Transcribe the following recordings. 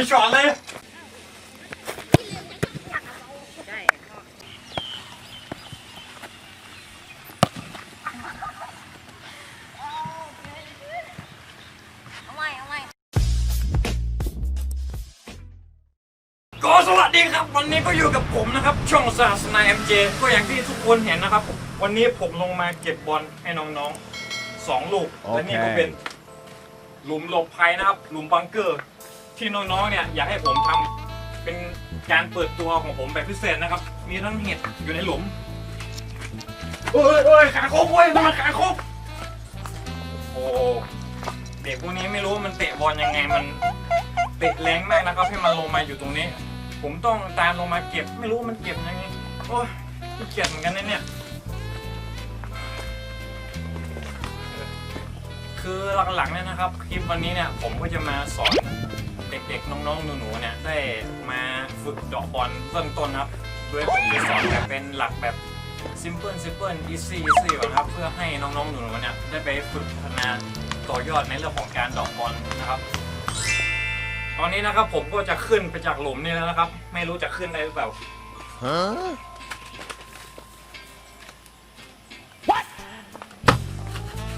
อตเลอาใหม่เอาใหม่ก็สวัสดีครับ วันนี้ก็อยู่กับผมนะครับ ช่องศาสนาเอ็มเจก็อย่างที่ทุกคนเห็นนะครับ วันนี้ผมลงมาเก็บบอลให้น้องๆสองลูกและนี่ก็เป็นหลุมหลบภัยนะครับ หลุมบังเกอร์ ที่น้องๆเนี่ยอยากให้ผมทำเป็นการเปิดตัวของผมแบบพิเศษนะครับ มีทั้งเห็ดอยู่ในหลุมเอ้ยเอ้ยขาโคกเว้ยมันขาโคกโอ้เด็กพวกนี้ไม่รู้ว่ามันเตะบอลยังไงมันเตะแรงมากนะครับให้มันลงมาอยู่ตรงนี้ ผมต้องตามลงมาเก็บไม่รู้มันเก็บยังไงโอ้ยขี้เกียจเหมือนกันนะเนี่ย คือหลังๆเนี่ยนะครับคลิปวันนี้เนี่ยผมก็จะมาสอน เด็กๆ น้องๆ หนูๆ เนี่ยได้มาฝึกเดอกบอลเบื้องต้นครับโดยผมจะสอนแบบเป็นหลักแบบ simple simple easy easy ก่อนครับ เพื่อให้น้องๆ หนูๆ เนี่ยได้ไปฝึกพัฒนาต่อยอดในเรื่องของการเดอกบอลนะครับ ตอนนี้นะครับผมก็จะขึ้นไปจากหลุมนี่แล้วนะครับ ไม่รู้จะขึ้นได้หรือเปล่า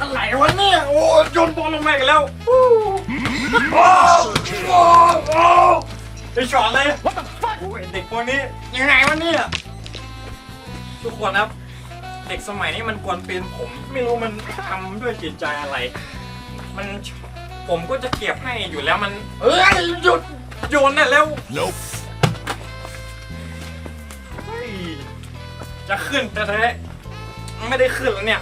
อะไรวะเนี่ยโอ้โยนบอลลงมาอีกแล้วโอ้โอ้โอ้โอ้ไปช็อตเลยโอ้ยเด็กพวกนี้ยังไงวะเนี่ยทุกคนครับ เด็กสมัยนี้มันกวนปีนผม ไม่รู้มันทำด้วยจิตใจอะไร มันผมก็จะเก็บให้อยู่แล้วมัน เอ้ยหยุดโยนได้แล้ว Nope. เฮ้ยจะขึ้นแต่แท้ๆไม่ได้ขึ้นแล้วเนี่ย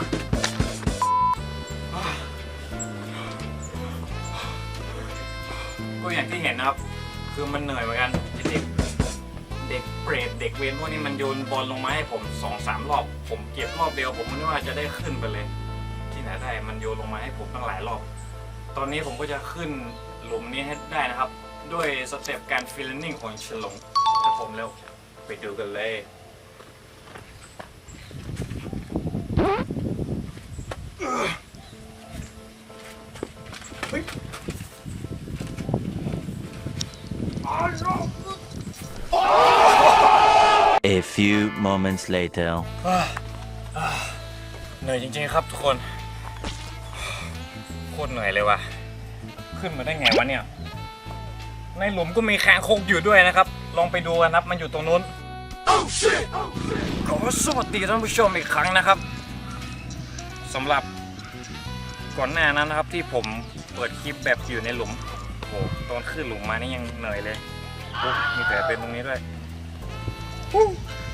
็อย่างที่เห็นนะครับ คือมันเหนื่อยเหมือนกันไอ้เด็กเด็กเปรตเด็กเวนพวกนี้มันโยนบอลลงมาให้ผมสองสามรอบผมเก็บรอบเดียวผมไม่ว่าจะได้ขึ้นไปเลย ที่ไหนได้มันโยนลงมาให้ผมตั้งหลายรอบ ตอนนี้ผมก็จะขึ้นหลุมนี้ให้ได้นะครับ ด้วยสเต็ปการฟิลลิ่งของฉลงถ้าผมเร็วไปดูกันเลย A few moments later. เหนื่อยจริงๆครับทุกคน โคตรเหนื่อยเลยว่ะ ขึ้นมาได้ไงวะเนี่ย ในหลุมก็มีคางคกอยู่ด้วยนะครับ ลองไปดูกันนะครับ มันอยู่ตรงนู้นขอสวัสดีท่านผู้ชมอีกครั้งนะครับสำหรับก่อนหน้านั้นนะครับที่ผมเปิดคลิปแบบอยู่ในหลุมโอ้โหตอนขึ้นหลุมมานี่ยังเหนื่อยเลยโอ้มีแผลเป็นตรงนี้ด้วย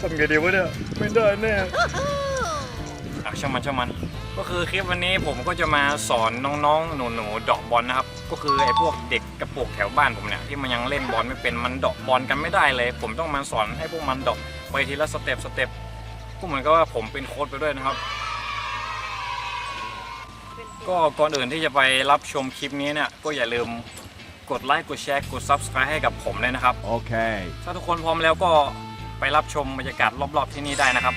ทำไงดีวะเนี่ยไม่ได้แน่อะช่างมันช่างมัน ก็คือคลิปวันนี้ผมก็จะมาสอนน้องๆ หนูๆเดอกบอลนะครับ ก็คือไอ้พวกเด็กกระโปรงแถวบ้านผมเนี่ยที่มันยังเล่นบอลไม่เป็นมันเดอกบอลกันไม่ได้เลย ผมต้องมาสอนให้พวกมันเดอกไปทีละสเต็ปสเต็ปก็เหมือนกับว่าผมเป็นโค้ชไปด้วยนะครับ ก็ก่อนอื่นที่จะไปรับชมคลิปนี้เนี่ยก็อย่าลืมกดไลค์กดแชร์กด Subscribe ให้กับผมเลยนะครับ Okay. ถ้าทุกคนพร้อมแล้วก็ ไปรับชมบรรยากาศรอบๆที่นี่ได้นะครับ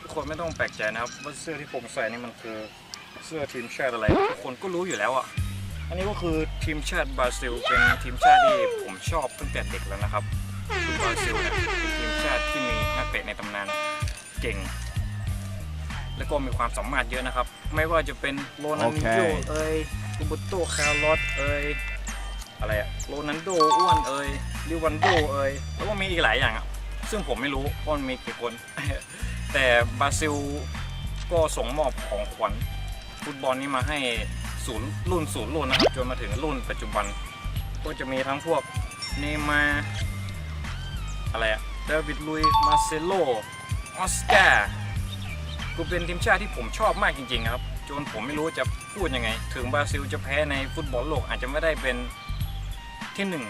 ทุกคนไม่ต้องแปลกใจนะครับว่าเสื้อที่ผมใส่นี่มันคือเสื้อทีมชาติอะไรทุกคนก็รู้อยู่แล้วอะอันนี้ก็คือทีมชาติบราซิลเป็นทีมชาติที่ผมชอบตั้งแต่เด็กแล้วนะครับบราซิลเป็นทีมชาติที่มีนักเตะในตำนานเก่ง แล้วก็มีความสามารถเยอะนะครับ ไม่ว่าจะเป็นโรนัลดินโญโอเคเอ้ยรูเบโตคาร์ลอสเอ้ยอะไรอะโรนัลโดอ้วนเอ้ยลิวันโดเอ้ยแล้วก็มีอีกหลายอย่างอะซึ่งผมไม่รู้ว่ามันมีกี่คน แต่บราซิลก็ส่งมอบของขวัญฟุตบอลนี้มาให้ศูนย์รุ่นศูนย์รุ่นนะครับจนมาถึงรุ่นปัจจุบัน ก็จะมีทั้งพวกเนย์มาร์อะไรอะเดวิดลุยมาเซโลออสการ์ กูเป็นทีมชาติที่ผมชอบมากจริงๆครับจนผมไม่รู้จะพูดยังไง ถึงบราซิลจะแพ้ในฟุตบอลโลกอาจจะไม่ได้เป็นที่หนึ่ง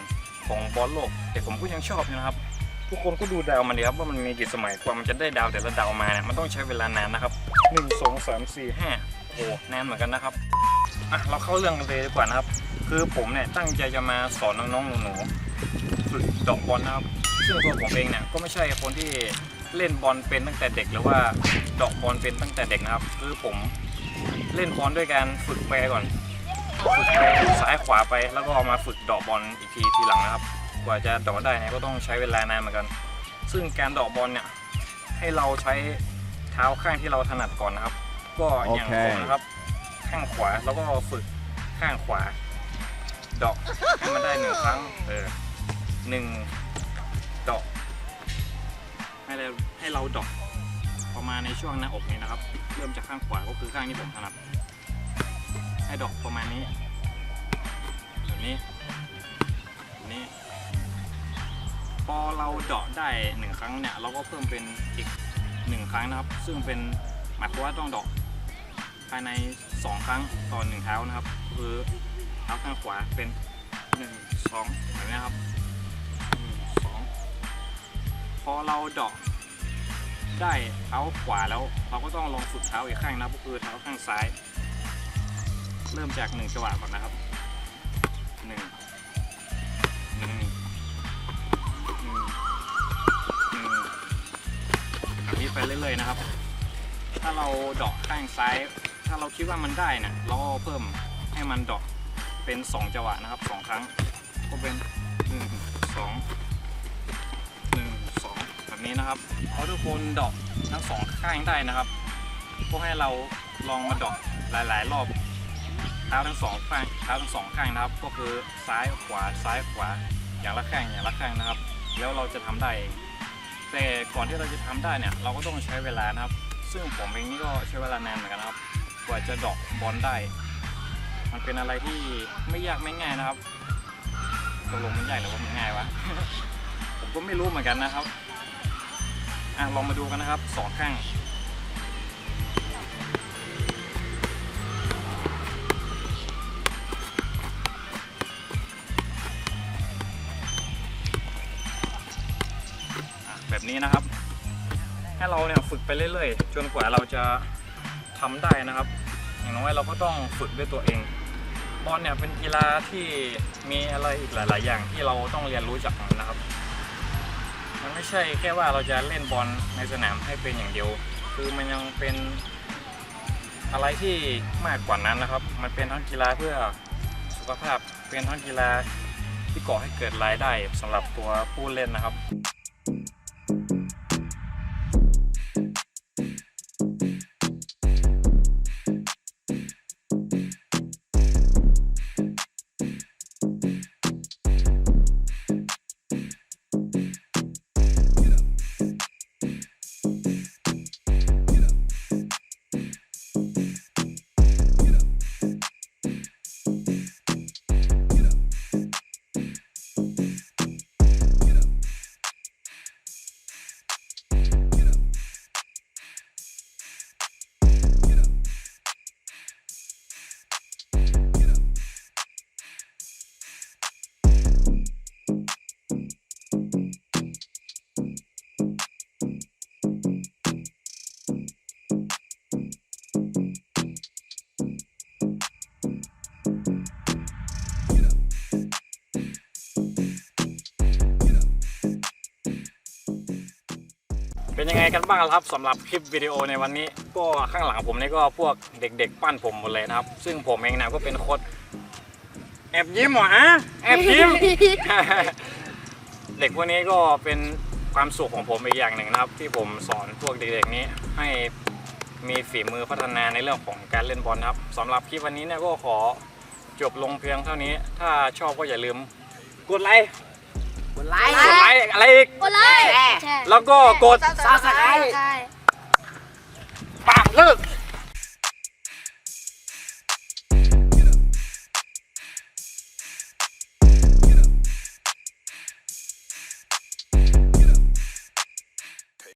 ของบอลโลก แต่ผมก็ยังชอบอยู่นะครับ ทุกคนก็ดูดาวมันดีครับว่ามันมีกี่สมัยกว่ามันจะได้ดาวแต่ละดาวมาเนี่ยมันต้องใช้เวลานานนะครับหนึ่งสองสามสี่ห้าโอ้นานเหมือนกันนะครับอะเราเข้าเรื่องกันเลยดีกว่านะครับ คือผมเนี่ยตั้งใจจะมาสอนน้องๆหนูๆฝึกดอกบอลนะครับซึ่งตัวผมเองเนี่ยก็ไม่ใช่คนที่ เล่นบอลเป็นตั้งแต่เด็กหรือว่าเดอกบอลเป็นตั้งแต่เด็กนะครับ คือผมเล่นบอลด้วยการฝึกแปรก่อน ฝึกแปรซ้ายขวาไปแล้วก็เอามาฝึกเดอกบอลอีกทีทีหลังนะครับ กว่าจะเดอกได้เนี่ยก็ต้องใช้เวลานานเหมือนกัน ซึ่งการเดอกบอลเนี่ยให้เราใช้เท้าข้างที่เราถนัดก่อนนะครับ ก็อย่างผมนะครับ ข้างขวาแล้วก็ฝึกข้างขวา เดอกให้มันได้หนึ่งครั้งเออหนึ่ง ให้เราให้เราดอกประมาณในช่วงหน้าอกนี้นะครับ เริ่มจากข้างขวาก็คือข้างที่ผมถนัดให้ดอกประมาณนี้แบบนี้แบบนี้ พอเราเดาะได้หนึ่งครั้งเนี่ยเราก็เพิ่มเป็นอีกหนึ่งครั้งนะครับ ซึ่งเป็นหมายความว่าต้องเดาะภายในสองครั้งต่อหนึ่งเท้านะครับ คือเท้าข้างขวาเป็นหนึ่งสองแบบนี้ครับ อเราเดาะได้เท้าขวาแล้ว เราก็ต้องลองฝึกเท้าอีกข้างนะก็คือเท้าข้างซ้าย เริ่มจากหนึ่งจังหวะก่อนนะครับหนึ่งหนึ่งหนึ่งหนึ่งแบบนี้ไปเรื่อยๆนะครับ ถ้าเราเดาะข้างซ้าย ถ้าเราคิดว่ามันได้นี่ยเราก็เพิ่มให้มันเดาะเป็น2จังหวะนะครับ2ครั้งก็เป็น นี้นะครับพอทุกคนดาะทั้งสองข้างได้นะครับก็ให้เราลองมาดาะหลาย ๆ รอบเท้าทั้งสองข้างเท้าทั้งสองข้างนะครับ ก็คือซ้ายขวาซ้ายขวาอย่างละข้างอย่างละข้างนะครับ แล้วเราจะทำได้เองแต่ก่อนที่เราจะทำได้เนี่ยเราก็ต้องใช้เวลานะครับ ซึ่งผมเองนี่ก็ใช้เวลานานเหมือนกันนะครับ กว่าจะดอกบอลได้ มันเป็นอะไรที่ไม่ยากไม่ง่ายนะครับตกลงมันยากหรือว่ามันง่ายวะ ผมก็ไม่รู้เหมือนกันนะครับ อะลองมาดูกันนะครับสองข้างแบบนี้นะครับ ให้เราเนี่ยฝึกไปเรื่อยๆ จนกว่าเราจะทำได้นะครับ อย่างน้อยเราก็ต้องฝึกด้วยตัวเอง บอลเนี่ยเป็นกีฬาที่มีอะไรอีกหลาย ๆ อย่างที่เราต้องเรียนรู้จากมันนะครับ มันไม่ใช่แค่ว่าเราจะเล่นบอลในสนามให้เป็นอย่างเดียว คือมันยังเป็นอะไรที่มากกว่านั้นนะครับ มันเป็นทั้งกีฬาเพื่อสุขภาพ เป็นทั้งกีฬาที่ก่อให้เกิดรายได้สำหรับตัวผู้เล่นนะครับ ยังไงกันบ้างครับสำหรับคลิปวิดีโอในวันนี้ ก็ข้างหลังผมนี่ก็พวกเด็ก ๆ ปั้นผมหมดเลยนะครับ ซึ่งผมเองนะก็เป็นโค้ชแอบยิ้มหรอฮะแอบยิ้มเด็กพวกนี้ก็เป็นความสุขของผมอีกอย่างหนึ่งนะครับ ที่ผมสอนพวกเด็กๆนี้ให้มีฝีมือพัฒนาในเรื่องของการเล่นบอลนะครับสำหรับคลิปวันนี้เนี่ยก็ขอจบลงเพียงเท่านี้ ถ้าชอบก็อย่าลืมกดไลค์กดไลค์กดไลค์ อะไรอีก กดไลค์แชร์แชร์แล้วก็กดซับสไครต์ใช่ปากเลิก